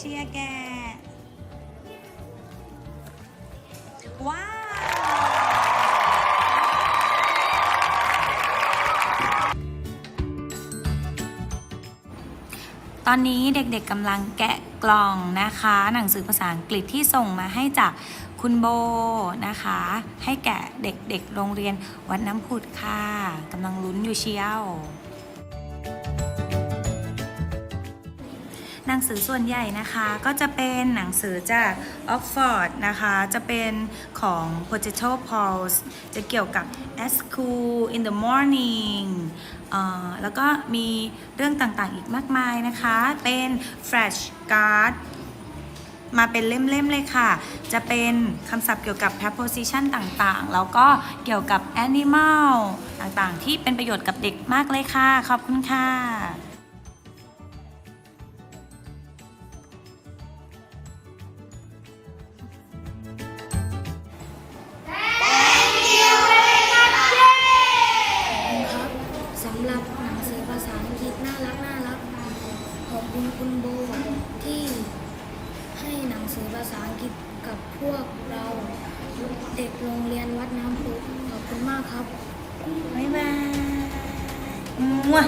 เชียแกะว้าวตอนนี้เด็กๆกำลังแกะกล่องนะคะ หนังสือภาษาอังกฤษที่ส่งมาให้จากคุณโบนะคะ ให้แกะเด็กๆโรงเรียนวัดน้ำผุดค่ะกำลังลุ้นอยู่เชียว หนังสือส่วนใหญ่นะคะก็จะเป็นหนังสือจากออกฟอร์ดนะคะ จะเป็นของ Potato Pulse จะเกี่ยวกับ at school in the morning แล้วก็มีเรื่องต่างๆอีกมากมายนะคะ เป็น Flash Card มาเป็นเล่มๆเลยค่ะ จะเป็นคำศัพท์เกี่ยวกับ preposition ต่างๆ แล้วก็เกี่ยวกับ animal ต่างๆ ที่เป็นประโยชน์กับเด็กมากเลยค่ะ ขอบคุณค่ะ คุณคุณโบที่ให้หนังสือภาษาอังกฤษกับพวกเราเด็กโรงเรียนวัดน้ำพุขอบคุณมากครับ บ๊ายบายมั่ว